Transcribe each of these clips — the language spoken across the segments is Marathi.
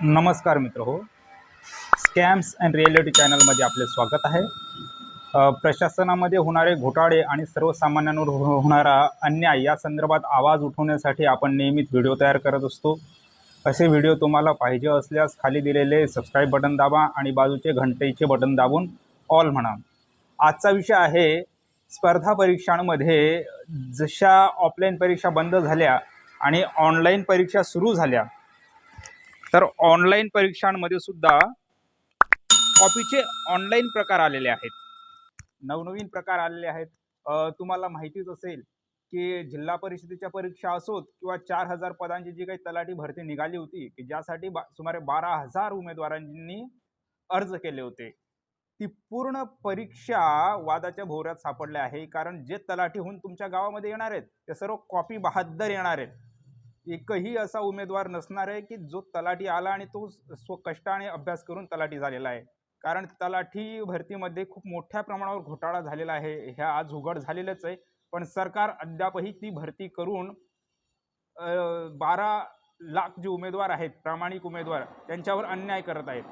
नमस्कार मित्र हो. स्कॅम्स अँड रिॲलिटी चॅनलमध्ये आपले स्वागत आहे. प्रशासनामध्ये होणारे घोटाळे आणि सर्वसामान्यांवर हो होणारा अन्याय या संदर्भात आवाज उठवण्यासाठी आपण नियमित व्हिडिओ तयार करत असतो. असे व्हिडिओ तुम्हाला पाहिजे असल्यास खाली दिलेले सबस्क्राईब बटन दाबा आणि बाजूचे घंटेचे बटन दाबून ऑल म्हणा. आजचा विषय आहे स्पर्धा परीक्षांमध्ये जशा ऑफलाईन परीक्षा बंद झाल्या आणि ऑनलाईन परीक्षा सुरू झाल्या तर ऑनलाईन परीक्षांमध्ये सुद्धा कॉपीचे ऑनलाईन प्रकार आलेले आहेत. नवनवीन प्रकार आलेले आहेत. तुम्हाला माहितीच असेल की जिल्हा परिषदेच्या परीक्षा असोत किंवा चार हजार पदांची जी काही तलाठी भरती निघाली होती की ज्यासाठी बा सुमारे बारा हजार उमेदवारांनी अर्ज केले होते. ती पूर्ण परीक्षा वादाच्या भोवऱ्यात सापडल्या आहे. कारण जे तलाठीहून तुमच्या गावामध्ये येणार आहेत ते सर्व कॉपी बहाद्दर येणार आहेत. एकही असा उमेदवार नसणार आहे की जो तलाठी आला आणि तो स्व कष्टाने अभ्यास करून तलाठी झालेला आहे. कारण तलाठी भरतीमध्ये खूप मोठ्या प्रमाणावर घोटाळा झालेला आहे. ह्या आज उघड झालेलंच आहे. पण सरकार अद्यापही ती भरती करून बारा लाख जे उमेदवार आहेत प्रामाणिक उमेदवार त्यांच्यावर अन्याय करत आहेत.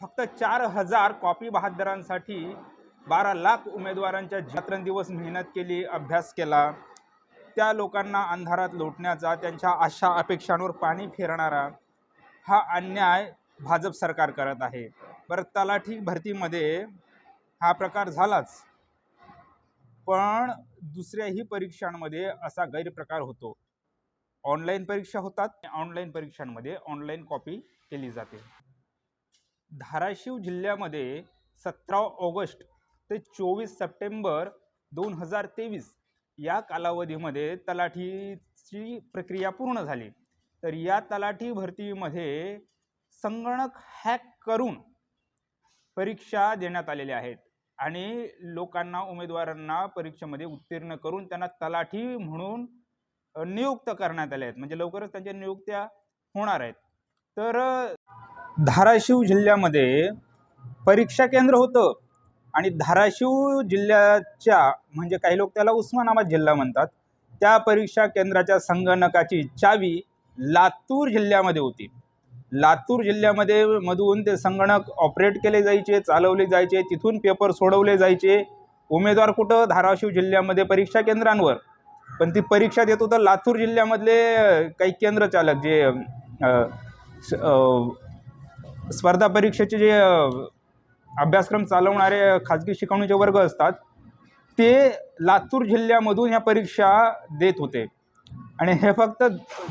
फक्त चार हजार कॉपी बहादरांसाठी बारा लाख उमेदवारांच्या रात्रंदिवस मेहनत केली अभ्यास केला. त्या लोकांना अंधारात लोटण्याचा त्यांच्या आशा अपेक्षांवर पाणी फिरणारा हा अन्याय भाजप सरकार करत आहे. बरं तलाठी भरतीमध्ये हा प्रकार झालाच. पण दुसऱ्याही परीक्षांमध्ये असा गैरप्रकार होतो. ऑनलाईन परीक्षा होतात. ऑनलाईन परीक्षांमध्ये ऑनलाईन कॉपी केली जाते. धाराशिव जिल्ह्यामध्ये सतरा ऑगस्ट ते चोवीस सप्टेंबर दोन हजार तेवीस या कालावधीमध्ये तलाठीची प्रक्रिया पूर्ण झाली. तर या तलाठी भरतीमध्ये संगणक हॅक करून परीक्षा देण्यात आलेल्या आहेत आणि लोकांना उमेदवारांना परीक्षेमध्ये उत्तीर्ण करून त्यांना तलाठी म्हणून नियुक्त करण्यात आले आहेत. म्हणजे लवकरच त्यांच्या नियुक्त्या होणार आहेत. तर धाराशिव जिल्ह्यामध्ये परीक्षा केंद्र होतं. आणि धाराशिव जिल्ह्याच्या म्हणजे काही लोक त्याला उस्मानाबाद जिल्हा म्हणतात त्या परीक्षा केंद्राच्या संगणकाची चावी लातूर जिल्ह्यामध्ये होती. लातूर जिल्ह्यामध्ये मधून ते संगणक ऑपरेट केले जायचे चालवले जायचे तिथून पेपर सोडवले जायचे. उमेदवार कुठं? धाराशिव जिल्ह्यामध्ये परीक्षा केंद्रांवर. पण ती परीक्षा देत होतं लातूर जिल्ह्यामधले काही केंद्र चालक जे स- स्पर्धा परीक्षेचे जे अभ्यासक्रम चालवणारे खाजगी शिकवणीचे वर्ग असतात ते लातूर जिल्ह्यामधून ह्या परीक्षा देत होते. आणि हे फक्त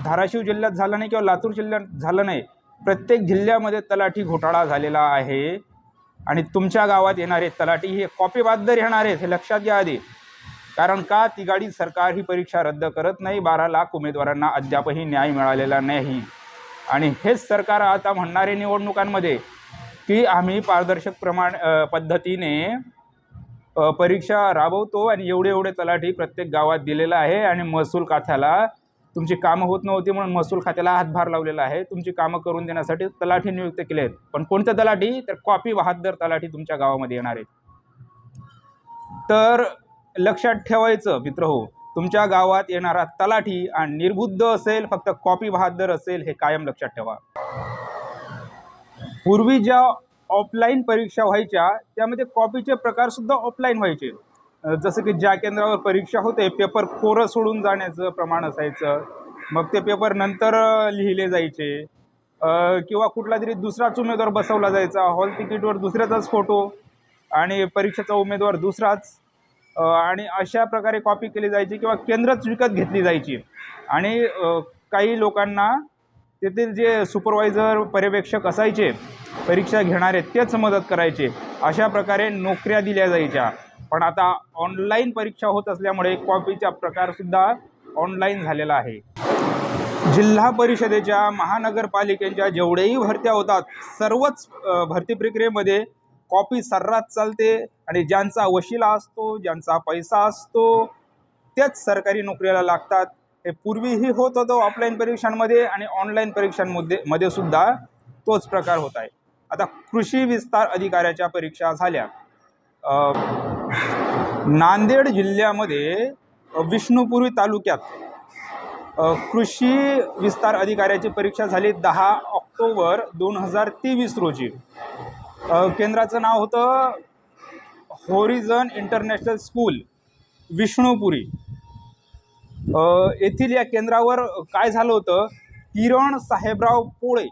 धाराशिव जिल्ह्यात झालं नाही किंवा लातूर जिल्ह्यात झालं नाही. प्रत्येक जिल्ह्यामध्ये तलाठी घोटाळा झालेला आहे. आणि तुमच्या गावात येणारे तलाठी हे कॉपीबाद्दर येणार आहेत हे लक्षात घ्या आधी. कारण का? तिघाडी सरकार ही परीक्षा रद्द करत नाही. बारा लाख उमेदवारांना अद्यापही न्याय मिळालेला नाही. आणि हेच सरकार आता म्हणणारे निवडणुकांमध्ये की आम्ही पारदर्शक प्रमाण पद्धतीने परीक्षा राबवतो आणि एवढे एवढे तलाठी प्रत्येक गावात दिलेला आहे आणि महसूल खात्याला तुमची कामं होत नव्हती म्हणून महसूल खात्याला हातभार लावलेला आहे. तुमची कामं करून देण्यासाठी तलाठी नियुक्त केले आहेत पण कोणत्या तलाठी? तर कॉपी बहादर तलाठी तुमच्या गावामध्ये येणार आहेत. तर लक्षात ठेवायचं मित्र हो तुमच्या गावात येणारा तलाठी आणि निर्बुद्ध असेल फक्त कॉपी बहादर असेल हे कायम लक्षात ठेवा. पूर्वी ज्या ऑफलाईन परीक्षा व्हायच्या त्यामध्ये कॉपीचे प्रकार सुद्धा ऑफलाईन व्हायचे. जसं की ज्या केंद्रावर परीक्षा होते पेपर कोरं सोडून जाण्याचं प्रमाण असायचं. मग ते पेपर नंतर लिहिले जायचे. किंवा कुठला तरी दुसराच उमेदवार बसवला जायचा. हॉल तिकीटवर दुसऱ्याचाच फोटो आणि परीक्षेचा उमेदवार दुसराच. आणि अशा प्रकारे कॉपी केली जायची किंवा केंद्रच विकत घेतली जायची. आणि काही लोकांना तेथील जे सुपरवायझर पर्यवेक्षक असायचे परीक्षा घेणारे तेच मदत करायचे अशा प्रकारे नोकऱ्या दिल्या जायच्या. पण आता ऑनलाईन परीक्षा होत असल्यामुळे कॉपीचा प्रकारसुद्धा ऑनलाईन झालेला आहे. जिल्हा परिषदेच्या महानगरपालिकेच्या जेवढेही भरत्या होतात सर्वच भरती प्रक्रियेमध्ये कॉपी सर्रास चालते आणि ज्यांचा वशिला असतो ज्यांचा पैसा असतो तेच सरकारी नोकरीला लागतात. हे पूर्वीही होत होतं ऑफलाईन परीक्षांमध्ये आणि ऑनलाईन परीक्षांमध्ये मध्ये सुद्धा तोच प्रकार होत आहे. आता कृषी विस्तार अधिकाऱ्याच्या परीक्षा झाल्या. नांदेड जिल्ह्यामध्ये विष्णुपुरी तालुक्यात कृषी विस्तार अधिकाऱ्याची परीक्षा झाली दहा ऑक्टोबर दोन हजार तेवीस रोजी. केंद्राचं नाव होतं होरिझन इंटरनॅशनल स्कूल विष्णुपुरी. येथील या केंद्रावर काय झालं होतं? किरण साहेबराव पोळे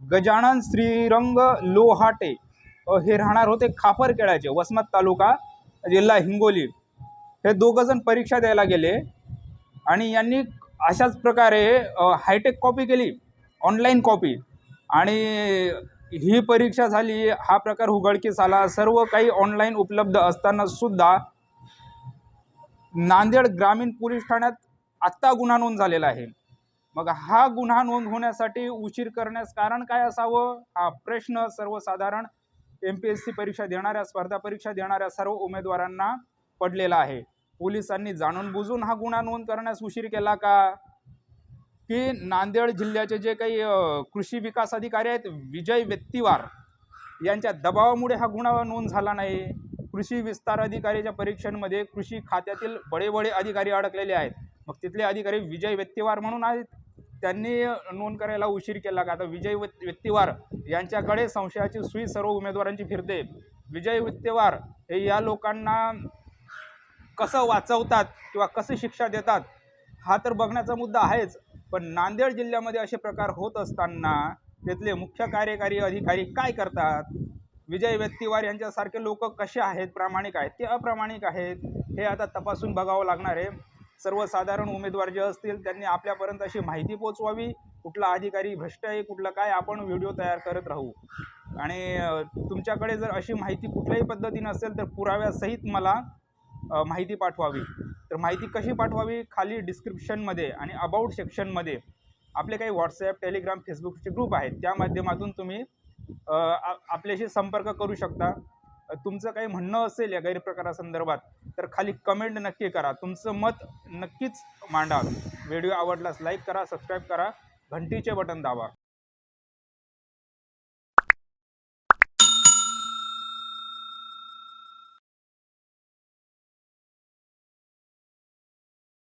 गजानन श्रीरंग लोहाटे हे राहणार होते खापरखेड्याचे वसमत तालुका जिल्हा हिंगोली. हे दोघं जण परीक्षा द्यायला गेले आणि यांनी अशाच प्रकारे हायटेक कॉपी केली ऑनलाईन कॉपी आणि ही परीक्षा झाली हा प्रकार उघडकीस आला. सर्व काही ऑनलाईन उपलब्ध असताना सुद्धा नांदेड ग्रामीण पोलीस ठाण्यात आत्ता गुन्हा नोंद झालेला आहे. मग हा गुन्हा नोंद होण्यासाठी उशीर करण्यास कारण काय असावं? हा प्रश्न सर्वसाधारण एम पी एस सी परीक्षा देणाऱ्या स्पर्धा परीक्षा देणाऱ्या सर्व उमेदवारांना पडलेला आहे. पोलिसांनी जाणून बुजून हा गुन्हा नोंद करण्यास उशीर केला का? की नांदेड जिल्ह्याचे जे काही कृषी विकास अधिकारी आहेत विजय व्यक्तिवार यांच्या दबावामुळे हा गुन्हा नोंद झाला नाही? कृषी विस्तार अधिकारीच्या परीक्षांमध्ये कृषी खात्यातील बडे बडे अधिकारी अडकलेले आहेत. मग तिथले अधिकारी विजय व्यक्तिवार म्हणून आहेत. त्यांनी नोंद करायला उशीर केला का? आता विजय व्यक्तिवार यांच्याकडे संशयाची सुई सर्व उमेदवारांची फिरते. विजय व्यक्तिवार हे या लोकांना कसं वाचवतात किंवा कसं शिक्षा देतात हा तर बघण्याचा मुद्दा आहेच. पण नांदेड जिल्ह्यामध्ये असे प्रकार होत असताना तिथले मुख्य कार्यकारी अधिकारी काय करतात? विजय व्यक्तिवार यांच्यासारखे लोक कसे आहेत? प्रामाणिक आहेत ते अप्रामाणिक आहेत? हे आता तपासून बघावं लागणार आहे. सर्वसाधारण उमेदवार जे असतील त्यांनी आपल्यापर्यंत अशी माहिती पोचवावी कुठला अधिकारी भ्रष्ट आहे कुठलं काय आपण व्हिडिओ तयार करत राहू. आणि तुमच्याकडे जर अशी माहिती कुठल्याही पद्धतीनं असेल तर पुराव्यासहित मला माहिती पाठवावी. तर माहिती कशी पाठवावी? खाली डिस्क्रिप्शनमध्ये आणि अबाउट सेक्शनमध्ये आपले काही व्हॉट्सॲप टेलिग्राम फेसबुकचे ग्रुप आहेत. त्या माध्यमातून तुम्ही आपल्याशी संपर्क करू शकता. तुमचं काही म्हणणं असेल या गैरप्रकारासंदर्भात तर खाली कमेंट नक्की करा. तुमचं मत नक्कीच मांडा. व्हिडिओ आवडलास लाईक करा सबस्क्राईब करा. घंटीचे बटन दाबा.